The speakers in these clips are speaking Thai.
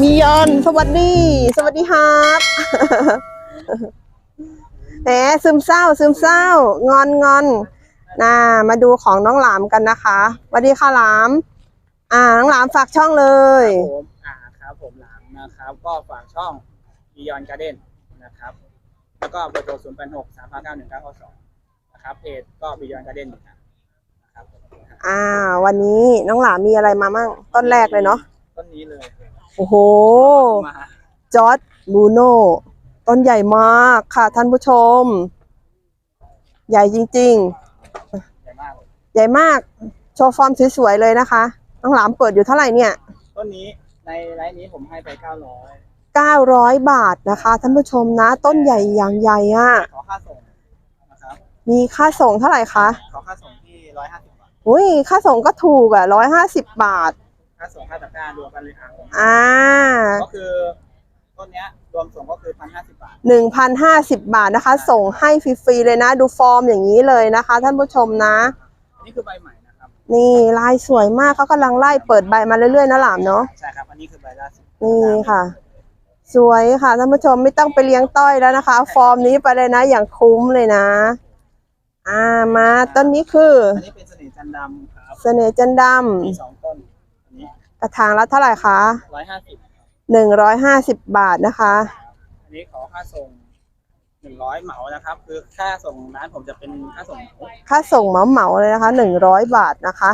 มียอน สวัสดี สวัสดีครับ แหมซึมเศร้า ซึมเศร้า งอนงอนน่ามาดูของน้องหลามกันนะคะสวัสดีค่ะหลาม อ่า น้องหลามฝากช่องเลย ครับผมอ่าครับผมหลังนะครับ ก็ฝากช่อง Beyond Garden นะครับ แล้วก็เบอร์โทร 0 8 6 3 5 9 1 9 9 2 นะครับเพจก็ Beyond Garden เหมือนกันนะครับผม อ่า วันนี้น้องหลามมีอะไรมามั่ง ต้นแรกเลยเนาะต้นนี้เลยโอ้โห มาจอร์ดบูโน่ต้นใหญ่มากค่ะท่านผู้ชม ใหญ่จริง ใหญ่มากเลยๆ ใหญ่มาก โชว์ฟอร์มสวยๆเลยนะคะ น้องหลามเปิดอยู่เท่าไหร่เนี่ย ต้นนี้ในไลน์นี้ผมให้ไป900 900 บาทนะคะ ท่านผู้ชมนะ ต้นใหญ่อย่างใหญ่อะขอค่าส่งนะครับ มีค่าส่งเท่าไหร่คะ ขอค่าส่งที่150บาท อุ้ยค่าส่งก็ถูกอะ150บาท ค่าส่งค่าตะกร้ารวมกันเลยอะผมอ่าก็คือต้นเนี้ยรวมส่งก็คือ1,050บาท1,050บาทนะคะ ส่งให้ฟรีๆเลยนะ ดูฟอร์มอย่างนี้เลยนะคะ ท่านผู้ชมนะอันนี้คือใบใหม่นะครับนี่ลายสวยมากเขากำลังไล่เปิดใบมาเรื่อยๆนะหลามเนาะใช่ครับอันนี้คือใบล่าสุดนี่ค่ะ สวยค่ะท่านผู้ชมไม่ต้องไปเลี้ยงต้อยแล้วนะคะ ฟอร์มนี้ไปเลยนะอย่างคุ้มเลยนะ อ่ามาต้นนี้คืออันนี้เป็นเสน่ห์ จันทร์ดำครับเสน่ห์จันดมีสองต้นอันนี้ำกระถางละเท่าไหร่คะร้อยห้าสิบหนึ่งร้อยห้าสิบบาทนะคะ อันนี้ขอค่าส่งหนึ่งร้อยเหมานะครับ คือค่าส่งร้านผมจะเป็นค่าส่งเหมาค่าส่งเหมาเหมาๆเลยนะคะหนึ่งร้อยบาทนะคะ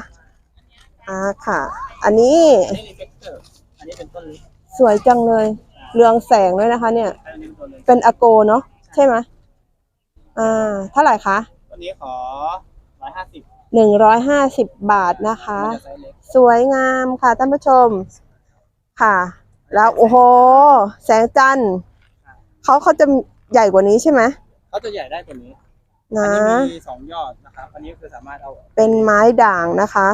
อ่าค่ะ อันนี้อันนี้รีเฟกเตอร์อันนี้เป็นต้นเล็กสวยจังเลย เรืองแสงด้วยนะคะ เนี่ย อันนี้เป็นต้นเล็กเป็นอโกเนาะใช่ไหมอ่าเท่าไหร่คะ ต้นนี้ขอร้อยห้าสิบ หนึ่งร้อยห้าสิบบาทนะคะมันจะไซส์เล็กสวยงามค่ะท่านผู้ชม ค่ะ แล้วโอ้โห แสงจันทร์เขาเขาจะใหญ่กว่านี้ใช่ไหมเขาจะใหญ่ได้กว่านี้อันนะนี้มีสองยอดนะครับอันนี้คือสามารถเอาเป็นไม้ด่างนะคะ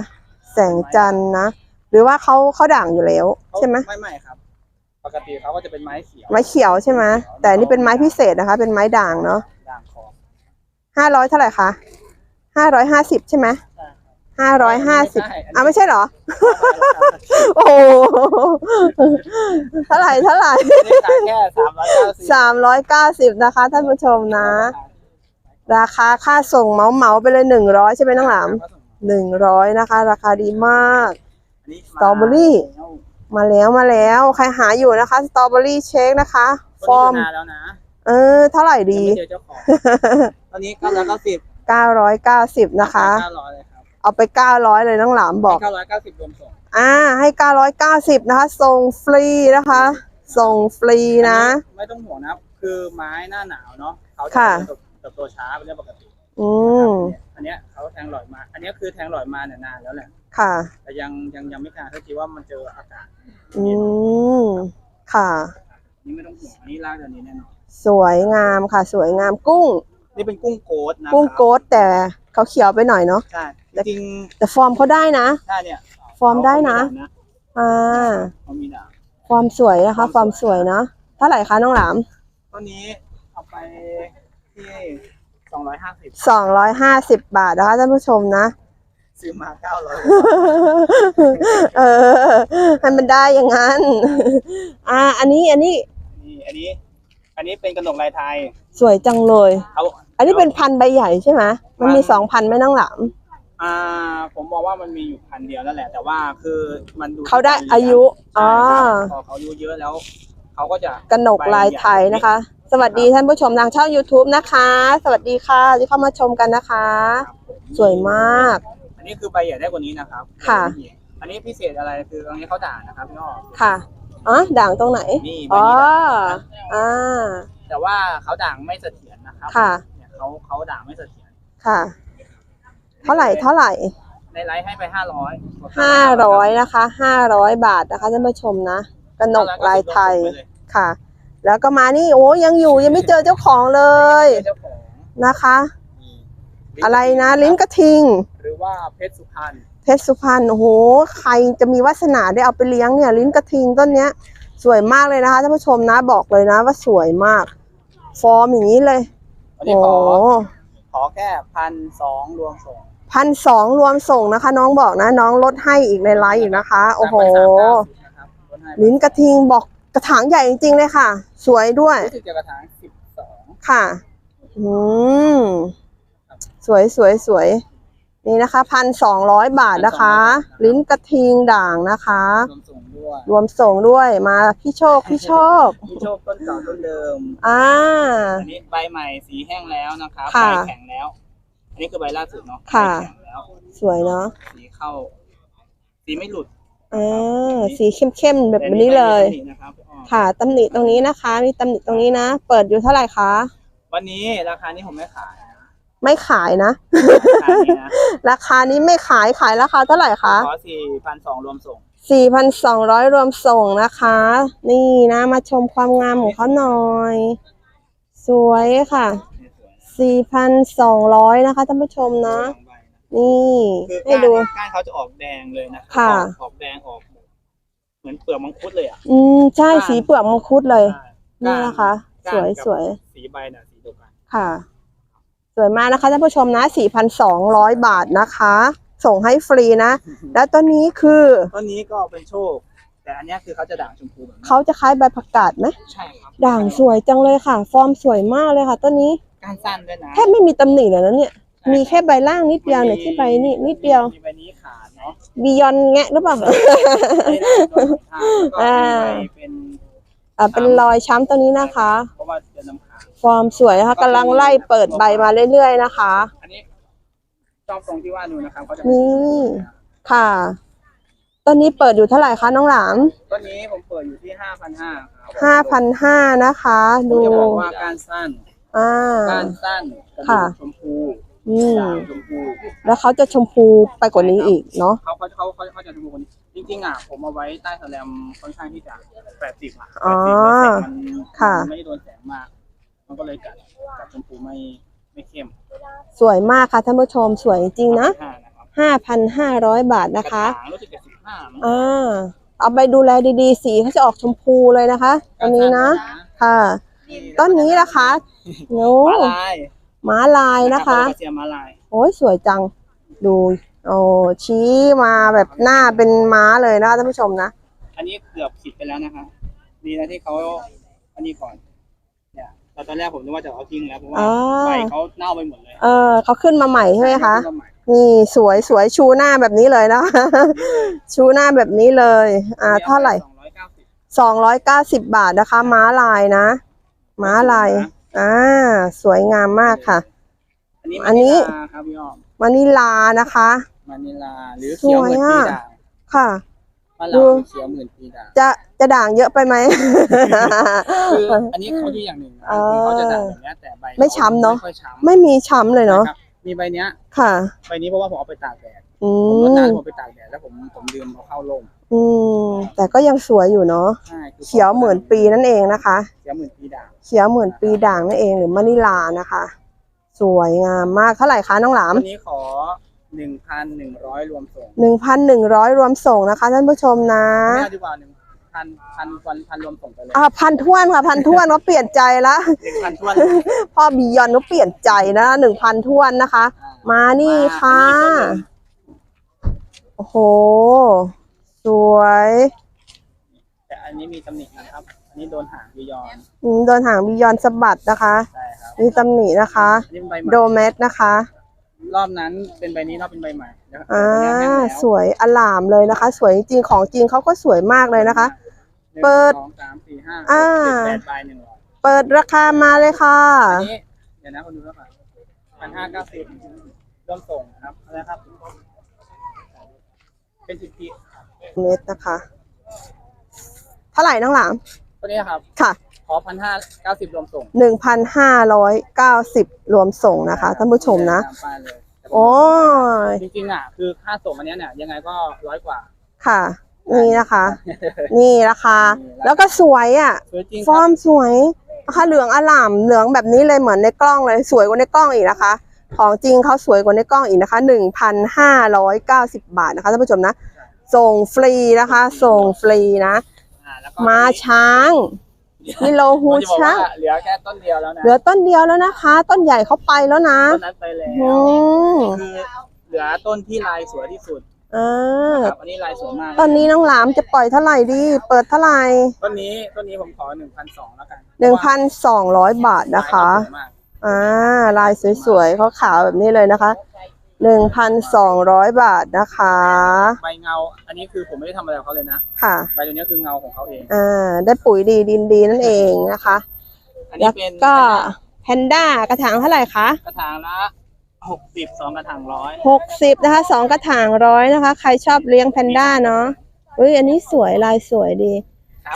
แสงจันทร์นะ หรือว่าเขาเขาด่างอยู่แล้ว ใช่ไหมไม่ไม่ครับ ปกติเขาก็จะเป็นไม้เขียว ไม้เขียวใช่ไหมแต่อันนี่เป็นไม้พิเศษนะคะ เป็นไม้ด่างเนาะด่างคอห้าร้อยเท่าไหร่คะ ห้าร้อยห้าสิบใช่ไหมใช่ห้าร้อยห้าสิบไม่ใช่อะไม่ใช่เหรอครับโอ้โหเท่าไหร่เท่าไหร่อันนี้ขายแค่สามร้อยเก้าสิบสามร้อยเก้าสิบนะคะ ท่านผู้ชมนะ ราคาค่าส่งเหมาเหมาๆไปเลยหนึ่งร้อยใช่ไหมน้องหลามหนึ่งร้อยนะคะ ราคาดีมากอันนี้สตรอเบอรี่ มาแล้วมาแล้ว ใครหาอยู่นะคะสตรอเบอรี่เชคนะคะฟฟออร์ร์มมนานแล้วนะเออ เท่าไหร่ยังดีไม่เจอเจ้าของตอนนี้เก้าร้อยเก้าสิบ เก้าร้อยเก้าสิบนะคะ เก้าร้อยเลยครับเอาไปเก้าร้อยเลยน้องหลามบอก เก้าร้อยเก้าสิบรวมส่งอ่า ให้เก้าร้อยเก้าสิบนะคะ ส่งฟรีนะคะ ส่งฟรีนะอัไม่ต้องห่วงนะครับคือไม้หน้าหนาวเนาะเขาจะค่ะ เติบโตช้าเป็นเรื่องปกติอืม อันเนี้ยเขาแทงหลอดมา อันเนี้ยคือแทงหลอดมาเนี่ยนานแล้วแหละ ค่ะ แต่ยังยังยังไม่กล้าเท่าทีว่ามันเจออากาศอืม ค่ะอันนี่ไม่ต้องห่วงอันนี้รากเดือนนี้แน่นอนสวยงามค่ะ สวยงามกุ้ง นี่เป็นกุ้งโกดนะกุ้งโกดแต่เขาเขียวไปหน่อยเนาะใช่จริงแต่ฟอร์มเขาได้นะๆถ้าเนี่ยฟอร์มได้นะอ่าเขามีด่างความสวยนะคะ ความสวยนะเท่าไหร่คะน้องหลามต้นนี้เอาไปที่สองร้อยห้าสิบสองร้อยห้าสิบบาทนะคะท่านผู้ชมนะซื้อมาเก้าร้อยเออให้มันได้อย่างนั้น อ่า อันนี้อันนี้นี่อันนี้ อันนี้เป็นกระหนกลายไทย สวยจังเลย เอา อันนี้เป็นพันธุ์ใบใหญ่ใช่ไหมมันมีสองพันไหมน้องหลามอ่า ผมมองว่ามันมีอยู่พันเดียวนั่นแหละ แต่ว่าคือมันดูเขาได้อายุใช่อ๋อใช่พอเขาอายุเยอะแล้ว เขาก็จะกนกลายไทยนะคะ สวัสดีท่านผู้ชมทางช่อง YouTube นะคะ สวัสดีค่ะที่เข้ามาชมกันนะคะครับผมสวยมาก อันนี้คือใบใหญ่ได้กว่านี้นะครับค่ะ อันนี้พิเศษอะไรคือตรงนี้เขาด่านะครับพี่อ้อค่ะ อ๋อด่างตรงไหนนี่ใบอ๋อนี้ด่างนะอ่า แต่ว่าเขาด่างไม่เสถียรนะครับค่ะ เนี่ยเขาเขาด่างไม่เสถียรค่ะ เท่าไหร่เท่าไหร่ในไลฟ์ให้ไปห้าร้อยห้าร้อยนะคะห้าร้อยบาทนะคะท่านผู้ชมนะกนกลายไทยค่ะ แล้วก็มานี่โอ้ยังอยู่ยังไม่เจอเจ้าของเลยเจ้าของนะคะนี่อะไรนะ ลิ้นกระทิง หรือว่าเพชรสุพรรณ เพชรสุพรรณโอ้โหใครจะมีวาสนาได้เอาไปเลี้ยงเนี่ย ลิ้นกระทิงต้นเนี้ย สวยมากเลยนะคะท่านผู้ชมนะบอกเลยนะ ว่าสวยมาก ฟอร์มอย่างนี้เลยอันโอ้นี้โหขอขอแค่พันสองรวมส่งพันสองรวมส่งนะคะ น้องบอกนะ น้องลดให้อีกในไลฟ์อีกนะคะ โอ้โห3,390นะครับลดให้ลิ้นกระทิงบอกกระถางใหญ่จริงๆเลยค่ะ สวยด้วยรู้สึกจะกระถางสิบสองค่ะ อืมสวยสวยสวย นี่นะคะพันสองร้อยบาทนะคะ ลิ้นกระทิงด่างนะคะ รวมส่งด้วยรวมส่งด้วยมาพี่โชคพี่โชคมีโชคต้นเก่าต้นเดิมอ่า อันนี้ใบใหม่สีแห้งแล้วนะครับค่ะใบแข็งแล้ว อันนี้คือใบล่าสุดเนาะค่ะ ใบแข็งแล้วสวยเนาะสีเข้า สีไม่หลุดอ่าสีเข้มๆแบบนี้เลย แต่นี่นะครับอ๋อค่ะตำหนิตรงนี้นะคะ มีตำหนิตรงนี้นะ เปิดอยู่เท่าไหร่คะ วันนี้ราคานี้ผมไม่ขายนะ ไม่ขายนะราคานี้นะราคานี้ไม่ขายขายราคาเท่าไหร่คะ ขอสี่พันสองรวมส่ง 4,200 รวมส่งนะคะ นี่นะมาชมความงามของเขาหน่อย สวยค่ะนี่สวยนะ4,200 นะคะท่านผู้ชมนะสองใบนะ นี่ คือให้ก้านดู ก้านเขาจะออกแดงเลยนะค่ะ ออกออกแดงออกแบบเหมือนเปลือกมังคุดเลยอะอืม ใช่สีเปลือกมังคุดเลย ใช่นี่นะคะสก้านวยกับสวยสีใบน่ะสีเดียวกัน ค่ะ สวยมากนะคะท่านผู้ชมนะ 4,200 บาทนะคะ ส่งให้ฟรีนะ แล้วตัวนี้คือต้นนี้ก็เป็นโชค แต่อันเนี้ยคือเขาจะด่างชมพูแบบนี้เขาจะคล้ายใบผักกาดไหมใช่ครับด่างสวยจังเลยค่ะ ฟอร์มสวยมากเลยค่ะต้นนี้ก้านสั้นด้วยนะแทบไม่มีตำหนิเลยนะเนี่ย มีแค่ใบล่างนิดเดียวเนี่ยที่ใบนี่นิดเดียวมีใบนี้ขาดเนาะบียอนแงะหรือเปล่าใบล่างก็ขาดแล้วก็อ่ามีใบเป็นอ่าเป็นรอยช้ำตรงนี้นะคะ ฟอร์มสวยนะคะกำลังไล่เปิดใบมาเรื่อยๆนะคะ อันนี้ชอบตรงที่ว่าดูนะครับเขาจะนี่ ค่ะ ต้นนี้เปิดอยู่เท่าไหร่คะน้องหลามต้นนี้ผมเปิดอยู่ที่ห้าพันห้าครับห้าพันห้านะคะผมดูจะบอกว่าก้านสั้นอ่าก้านสั้นกระดูค่ะกชมพูอืมด่างชมพูแล้วเขาจะชมพูไปกว่านี้อีกเนาะเขาเขาเขาเขาเขาจะชมพูกว่านี้จริงๆอะผมเอาไว้ใต้แสแลมค่อนข้างที่จะแปดสิบอะอ๋อ80มันค่ะมันไม่ได้โดนแสงมาก มันก็เลยกัดกัดชมพูไม่ไม่เข้มสวยมากค่ะท่านผู้ชมสวยจริงๆนะห้านะครับห้าพันห้าร้อยบาทนะคะกรถางรู้สึกจะสิบห้ามั้งอ่า เอาไปดูแลดีๆ สีเขาจะออกชมพูเลยนะคะตัวนี้นะ ค่ะ ต้นนี้นะคะโน้ม้าลายม้าลายนะคะรับแล้วก็เสียม้าลายโอ้ยสวยจัง ดูโอ้ชี้มาแบบหน้าเป็นม้าเลยนะท่านผู้ชมนะ อันนี้เกือบผิดไปแล้วนะคะ ดีนะที่เขาอันนี้ก่อนเนี่ย แต่ตอนแรกผมนึกว่าจะเอาทิ้งแล้วเพราะว่าอ่าใบเขาเน่าไปหมดเลยเออเขาขึ้นมาใหม่ใช่ไหมคะขึ้นมาใหม่นี่สวยสวยชูหน้าแบบนี้เลยนะ ชูหน้าแบบนี้เลย อ่าเท่าไหร่สองร้อยเก้าสิบสองร้อยเก้าสิบบาทนะคะ ม้าลายนะ ม้าลาย อ่า สวยงามมากค่ะ อันนี้อันนี้ มานิลาครับพี่อ้อมวานิลานะคะ มานิลาหรือเขียวหมื่นปีด่างค่ะ บ้านเราดูคือเขียวหมื่นปีด่างจะจะด่างเยอะไปไหม คืออันนี้เขาดีอย่างหนึ่งนะอ่าคือเขาจะด่างแบบเนี้ยแต่ใบไม่ช้ำเนอะ ไม่ค่อยช้ำไม่มีช้ำเลยเนาะครับมีใบเนี้ยค่ะ ใบนี้เพราะว่าผมเอาไปตากแดดอืผมรดมน้ำผมไปตากแดดแล้วผมผมลืมเอาเข้าร่มอืมแต่ก็ยังสวยอยู่เนาะใช่คือเขียวเหมือนปีนั่นเองนะคะ เขียวหมื่นปีด่างเขียวเหมือนปีด่างนั่นเองหรือมะนิลานะคะ สวยงามมากเท่าไหร่คะน้องหลาม วันนี้ขอ หนึ่งพันหนึ่งร้อยรวมส่งหนึ่งพันหนึ่งร้อยรวมส่งนะคะท่านผู้ชมนะ ไม่เอาดีกว่าหนึ่งพันพันพันพันรวมส่งไปเลยอ่าพันท้วนค่ะพันท้วนว่าเปลี่ยนใจละหนึ่งพันทวน พ่อบียอนก็เปลี่ยนใจนะหนึ่งพันท้วนนะคะอ่มานี่ค่ะอันนี้ต้นหนึ่งโอ้โห สวย แต่อันนี้มีตำหนินะครับ อันนี้โดนหางบียอนอืมโดนหางบียอนสะบัดนะคะ ใช่ครับมีตำหนินะคะ อันนี้เป็นใบใหม่โดเมสนะคะ รอบนั้นเป็นใบนี้รอบเป็นใบใหม่แล้วอ่าตัวนี้แห้งแล้วสวยอลามเลยนะคะ สวยจริงๆของจริงเขาก็สวยมากเลยนะคะ หนึ่งเปิดสองสามสี่ห้าอ่าเจ็ดแปดใบหนึ่งร้อยเปิดราคามาเลยค่ะ อันนี้เดี๋ยวนะคนดูแล้วค่ะพันห้าเก้าสิบรวมส่งครับอะไรครับ เป็นสิบปีเมตรนะคะ เท่าไหร่น้องหลามตัวนี้ครับค่ะ ขอพันห้าเก้าสิบรวมส่งหนึ่งพันห้าร้อยเก้าสิบรวมส่งนะคะท่านผู้ชมนะ ตามป้ายเลยแต่ผมโอ้ยจริงๆอะคือค่าส่งอันเนี้ยเนี่ยยังไงก็ร้อยกว่า ค่ะ นี่นะคะ นี่นะคะ แล้วก็สวยอะ สวยจริงฟอร์มสวยนะคะเหลืองอล่ามเหลืองแบบนี้เลยเหมือนในกล้องเลยสวยกว่าในกล้องอีกนะคะ ของจริงเขาสวยกว่าในกล้องอีกนะคะหนึ่งพันห้าร้อยเก้าสิบบาทนะคะท่านผู้ชมนะ ส่งฟรีนะคะ ส่งฟรีนะ อ่าแล้วก็มาช้าง กิโลผฮูมจะบอกช้างว่าเหลือแค่ต้นเดียวแล้วนะเหลือต้นเดียวแล้วนะคะ ต้นใหญ่เขาไปแล้วนะต้นนั้นไปแล้อืวมคือเหลือต้นที่ลายสวยที่สุดอ่าครับอันนี้ลายสวยมาก ตอนนี้น้องหลามจะปล่อยเท่าไหร่ดี เปิดเท่าไหร่ต้นนี้ต้นนี้ผมขอหนึ่งพันสองแล้วกันหนึ่งพันสองร้อยบาทนะคะ ลายเขาสวยมากอ่า ลายสวยๆขาวๆแบบนี้เลยนะคะ หนึ่งพันสองร้อยบาทนะคะ ใบเงา อันนี้คือผมไม่ได้ทำอะไรกับเขาเลยนะ ค่ะใบตัวนี้คือเงาของเขาเอง อ่าได้ปุ๋ยดีดินดีนั่นเองนะคะ อันนี้แล้วเป็นก็แพนด้ากระถางเท่าไหร่คะกระถางละหกสิบสองกระถางร้อยหกสิบนะคะสองกระถางร้อยนะคะ ใครชอบเลี้ยงแพนด้าเนาะอุ้ยอันนี้สวยลายสวยดี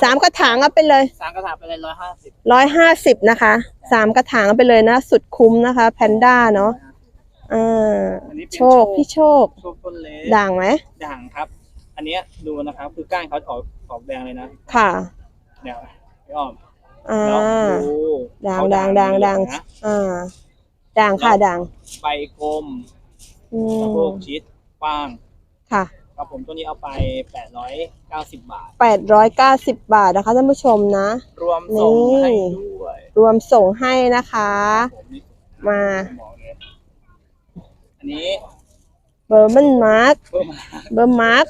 สามกระถางเอาไปเลยสามกระถางไปเลยร้อยห้าสิบร้อยห้าสิบนะคะสามกระถางเอาไปเลยนะ สุดคุ้มนะคะ แพนด้าเนาะ อ่าอันนี้เป็นโชคพี่โชค โชคต้นเล็กด่างไหมด่างครับ อันเนี้ยดูนะครับ คือก้านเขาออกออกแดงเลยนะค่ะเดี๋ยวพี่อ้อมอ่าแล้วดูด่างเขาด่างด่างด่างนะอ่าด่างค่ะด่างใบกลมอืสะมโพกชิดกว้าง ค่ะ ครับผมตัวนี้เอาไปแปดร้อยเก้าสิบบาทแปดร้อยเก้าสิบบาทนะคะท่านผู้ชมนะ รวมส่งนี่ให้ด้วยรวมส่งให้นะคะ ผมนี่มาบอกเลย อันนี้เบอร์มันมาร์กเบอร์มาเบอร์มาร์ก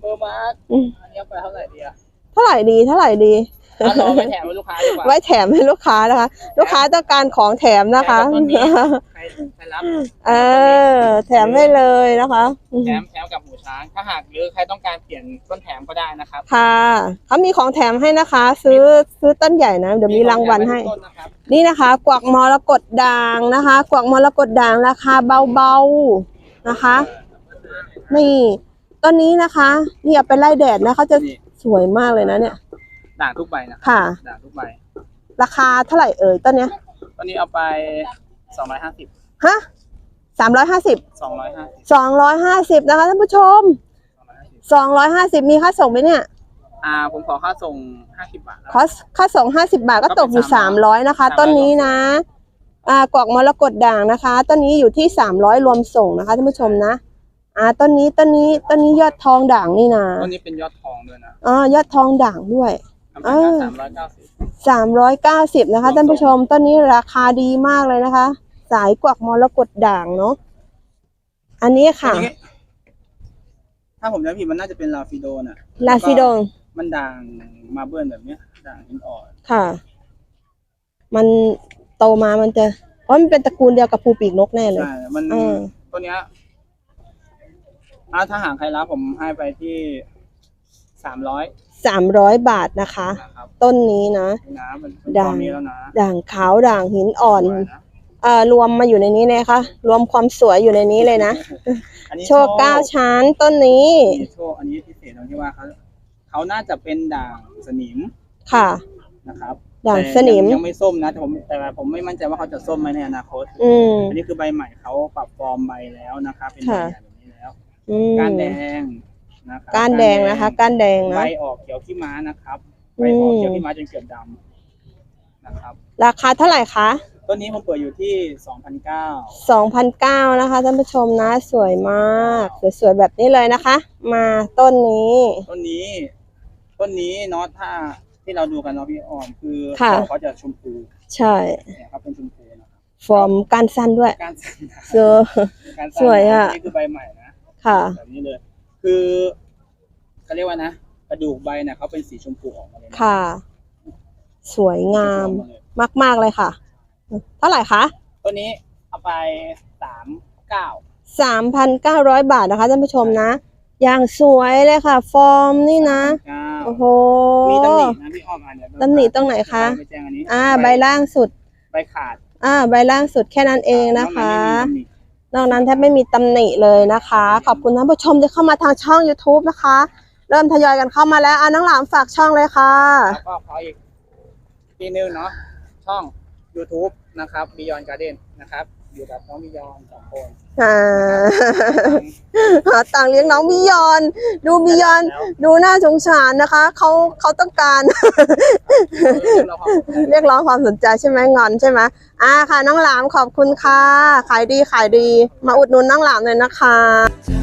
เบอร์มาร์คอืมอันนี้เอาไปเท่าไหร่ดีอะเท่าไหร่ดีเท่าไหร่ดีอะ เราเอาไปแถมให้ลูกค้าดีกว่าไว้แถมให้ลูกค้านะคะ ลูกค้าต้องการของแถมนะคะ แถมต้นนี้ใครใครรับเออ แถมให้เลยนะคะแถมแถมกับหมูช้าง ถ้าหากหรือใครต้องการเปลี่ยนต้นแถมก็ได้นะครับค่ะเขามีของแถมให้นะคะ ซื้อซื้อต้นใหญ่นะเดี๋ยวมีรางวัลให้มีต้นนะครับนี่นะคะ กวักมรกตด่างนะคะ กวักมรกตด่างราคาเบาๆนะคะ นี่ต้นนี้นะคะนี่เอาไปไล่แดดนะเขาจะนี่สวยมากเลยนะเนี่ย ด่างทุกใบนะค่ะ ด่างทุกใบ ราคาเท่าไหร่เอ่ยต้นเนี้ยตอนนี้เอาไปสองร้อยห้าสิบฮะสามร้อยห้าสิบสองร้อยห้าสิบสองร้อยห้าสิบนะคะท่านผู้ชมสองร้อยห้าสิบสองร้อยห้าสิบมีค่าส่งไหมเนี่ยอ่าผมขอค่าส่งห้าสิบบาทแล้วคอสค่าส่งห้าสิบาทก็ตกอยู่ก็สาเป็มนร้อยนะคะ300ต้นนี้นะอ่ากวักมรกตด่างนะคะต้นนี้อยู่ที่สามร้อยรวมส่งนะคะท่านผู้ชมนะอ่าต้นนี้ต้นนี้ต้นนี้ยอดทองด่างนี่นะต้นนี้เป็นยอดทองด้วยนะอ่ายอดทองด่างด้วยทำ เป็นเออสามร้อยเก้าสิบสามร้อยเก้าสิบนะคะท่านผู้ชมต้นนี้ราคาดีมากเลยนะคะ สายกวักมรกตด่างเนาะอันนี้ค่ะ ถ้าผมจำไม่ผิดมันน่าจะเป็นลาฟิโดน่ะลาฟิโดงมันด่างมาเบิ้ลแบบเนี้ย ด่างหินอ่อนค่ะ มันโตมามันจะเพราะมันเป็นตระกูลเดียวกับภูปีกนกแน่เลยใช่มันเออตัวเนี้ยอ่าถ้าหากใครรับผมให้ไปที่สามร้อย สามร้อยบาทนะคะ นะครับต้นนี้นะนี่นะมันเป็นด่างตอนนี้แล้วนะด่างขาวด่างหินอ่อนสวยนะเอ่อรวมมาอยู่ในนี้เลยค่ะ รวมความสวยอยู่ในนี้เลยนะ อันนี้โชว์เก้าชั้นต้นนี้นี่โชว์อันนี้พิเศษตรงที่ว่าเขาเขาน่าจะเป็นด่างสนิมค่ะ นะครับด่างแต่สนิมยังยังไม่ส้มนะแต่ผมแต่ว่าผมไม่มั่นใจว่าเขาจะส้มไหมในอนาคต อืม อันนี้คือใบใหม่เขาปรับฟอร์มใบแล้วนะครับเป็นใบค่ะ ใหญ่แบบนี้แล้ว อืม ก้านแดง นะครับก้านแดงนะคะก้านแดงใบนะ ออกเขียวขี้ม้านะครับอืใบมออกเขียวขี้ม้าจนเกือบดำนะครับ ราคาเท่าไหร่คะต้นนี้ผมเปิดอยู่ที่2,009สองพันเก้านะคะท่านผู้ชมนะสวยมากสวยๆแบบนี้เลยนะคะ มาต้นนี้ ต้นนี้ ต้นนี้เนาะถ้าที่เราดูกันเนาะพี่ออมคือค่ะเขาเขาจะชมพูใช่ เนี่ยครับเป็นชมพูนะครับฟอร์มก้านสั้นด้วยการสั้นนะเจอ การสวยอะ นี่คือใบใหม่นะค่ะ แบบนี้เลย คือเขาเรียกว่านะกระดูกใบเนี่ยเขาเป็นสีชมพูออกมาเลยนค่ะ สวยงามชพูออกเลยมาก ๆ เลยค่ะ เท่าไหร่คะต้นนี้เอาไปสามเก้าสามพันเก้าร้อยบาทนะคะท่านผู้ชมนะ อย่างสวยเลยค่ะ ฟอร์มนี่นะเก้าโอ้โห มีตำหนินะพี่อ้อมอ่านเดี๋ยวตำหนิตรงไหนคะไปแจ้งอันนี้อ่า ใบล่างสุด ใบขาด อ่า ใบล่างสุดแค่นั้นเองนะคะ นอกนั้นแทบไม่มีตำหนิเลยนะคะ ขอบคุณท่านผู้ชมที่เข้ามาทางช่อง YouTube นะคะ เริ่มทยอยกันเข้ามาแล้วอ่าน้องหลามฝากช่องเลยค่ะ แล้วก็ขออีกทีนึงเนาะช่อง YouTube นะครับ Beyond Garden นะครับ อยู่กับน้องมิยอนสองคนอ่าหาต่างค์เลี้ยงน้องมิยอน ดูมิยอนดูน่าสงสารนะคะเขาเขาต้องการ เราขอเรียกร้องความสนใจใช่ไหมงอนใช่ไหมอ่าค่ะน้องหลามขอบคุณค่ะ ขายดีขายดี มาอุดหนุนน้องหลามเลยนะคะ